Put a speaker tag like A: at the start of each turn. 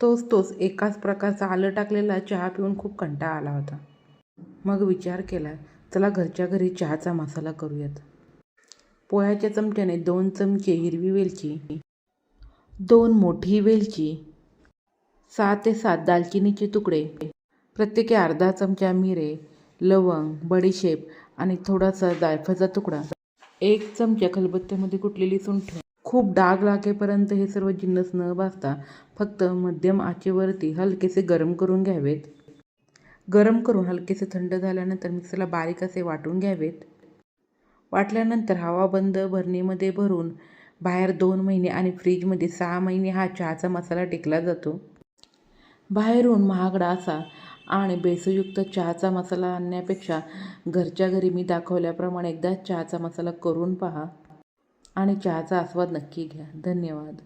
A: तोच तोच एकाच प्रकारचा आलं टाकलेला चहा पिऊन खूप कंटाळा आला होता. मग विचार केला चला घरच्या घरी चहाचा मसाला करूयात. पोह्याच्या चमच्याने दोन चमचे हिरवी वेलची दोन मोठी वेलची सहा ते सात दालचिनीचे तुकडे प्रत्येकी अर्धा चमचा मिरे लवंग बडीशेप आणि थोडासा जायफळचा तुकडा एक चमचा खलबत्त्यामध्ये कुटलेली सुंठ खूप डाग लागेपर्यंत हे सर्व जिन्नस न भाजता फक्त मध्यम आचेवरती हलकेसे गरम करून घ्यावेत. गरम करून हलकेसे थंड झाल्यानंतर मिक्सरला बारीक असे वाटून घ्यावेत. वाटल्यानंतर हवा बंद भरणीमध्ये भरून बाहेर दोन महिने आणि फ्रीजमध्ये सहा महिने हा चहाचा मसाला टेकला जातो. बाहेरून महागडा असा आणि बेसयुक्त चहाचा मसाला आणण्यापेक्षा घरच्या घरी मी दाखवल्याप्रमाणे एकदा चहाचा मसाला करून पहा. आणि चहाचा आस्वाद नक्की घ्या. धन्यवाद.